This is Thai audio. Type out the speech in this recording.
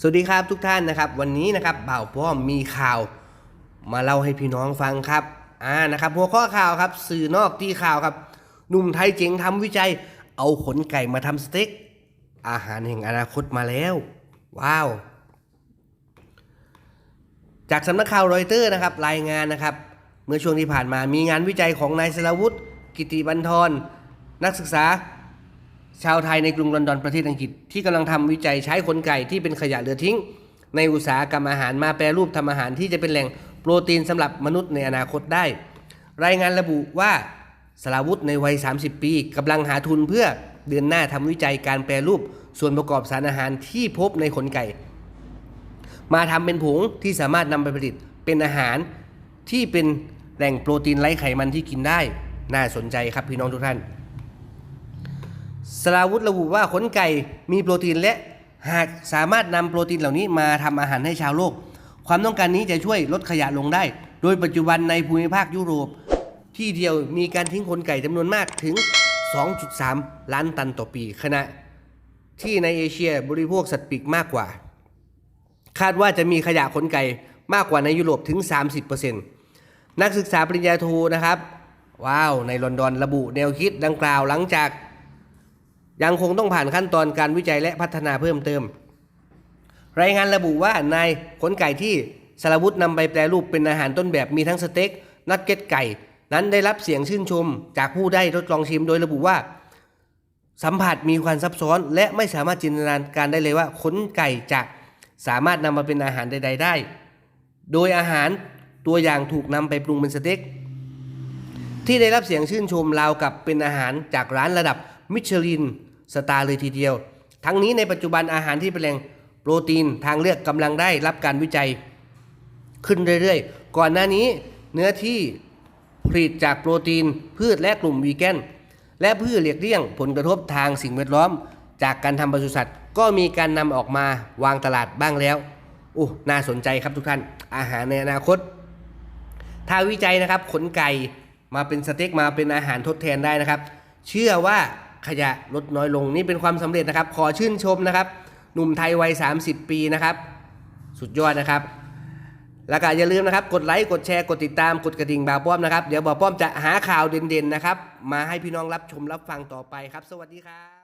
สวัสดีครับทุกท่านนะครับ วันนี้นะครับบ่าวป้อมีข่าวมาเล่าให้พี่น้องฟังครับอ่านะครับ หัวข้อข่าวครับ สื่อนอกที่ข่าวครับหนุ่มไทยเจ๋งทำวิจัย เอาขนไก่มาทำสเต็ก อาหารแห่งอนาคตมาแล้ว ว้าว จากสำนักข่าวรอยเตอร์นะครับ รายงานนะครับ เมื่อช่วงที่ผ่านมามีงานวิจัยของนายสรวุฒิกิติบันทรนักศึกษา ชาวไทยในกรุงลอนดอนประเทศอังกฤษ ที่กำลังทำวิจัยใช้ขนไก่ที่เป็นขยะเหลือทิ้ง ในอุตสาหกรรมอาหารมาแปรรูปทำอาหารที่จะเป็นแหล่งโปรตีนสำหรับมนุษย์ในอนาคตได้ รายงานระบุว่าสราวุธในวัย 30 ปีกำลังหาทุนเพื่อเดือนหน้าทำวิจัยการแปรรูปส่วนประกอบสารอาหารที่พบในขนไก่ มาทำเป็นผงที่สามารถนำไปผลิตเป็นอาหารที่เป็นแหล่งโปรตีนไร้ไขมันที่กินได้ น่าสนใจครับพี่น้องทุกท่าน สลาวุธระบุว่าขนไก่มีโปรตีนและหากสามารถนำโปรตีนเหล่านี้มาทำอาหารให้ชาวโลก ความต้องการนี้จะช่วยลดขยะลงได้ โดยปัจจุบันในภูมิภาคยุโรป ที่เดียวมีการทิ้งขนไก่จำนวนมากถึง 2.3 ล้านตันต่อปี ขณะที่ในเอเชียบริโภคสัตว์ปีกมากกว่า คาดว่าจะมีขยะขนไก่มากกว่าในยุโรปถึง 30%นักศึกษาปริญญาโทนะครับ ว้าว ในลอนดอนระบุแนวคิดดังกล่าวหลังจาก ยังคงต้องผ่านขั้นตอนการวิจัยและพัฒนาเพิ่มเติม รายงานระบุว่านายขนไก่ที่สารวุฒินำไปแปรรูปเป็นอาหารต้นแบบมีทั้งสเต็กนักเก็ตไก่ นั้นได้รับเสียงชื่นชม จากผู้ได้ทดลองชิมโดยระบุว่า สัมผัสมีความซับซ้อน และไม่สามารถจินตนาการได้เลยว่าขนไก่จะสามารถนำมาเป็นอาหารใด ๆ ได้ โดยอาหารตัวอย่างถูกนำไปปรุงเป็นสเต็กที่ได้รับเสียงชื่นชมราวกับเป็นอาหารจากร้านระดับ มิชลินสตาร์เลยทีเดียว ทั้งนี้ในปัจจุบันอาหารที่เป็นแหล่งโปรตีนทางเลือกกำลังได้รับการวิจัย ขึ้นเรื่อยๆ ก่อนหน้านี้เนื้อที่ผลิตจากโปรตีน พืชและกลุ่มวีแกนและพื่อเลียกเลี่ยงผลกระทบทางสิ่งแวดล้อม จากการทำปศุสัตว์ ก็มีการนำออกมาวางตลาดบ้างแล้วโอ้น่าสนใจครับทุกท่าน อาหารในอนาคต ถ้าวิจัยนะครับขนไก่มาเป็นสเต็กมาเป็นอาหารทดแทนได้นะครับ เชื่อว่า ขยะลดน้อยลงนี่เป็นความสำเร็จนะครับ ขอชื่นชมนะครับ หนุ่มไทยวัย 30 ปีนะครับ สุดยอดนะครับ แล้วก็อย่าลืมนะครับ กดไลค์กดแชร์กดติดตามกดกระดิ่งบ่าวป้อมนะครับ เดี๋ยวบ่าวป้อมจะหาข่าวเด่นๆนะครับ มาให้พี่น้องรับชมรับฟังต่อไปครับ สวัสดีครับ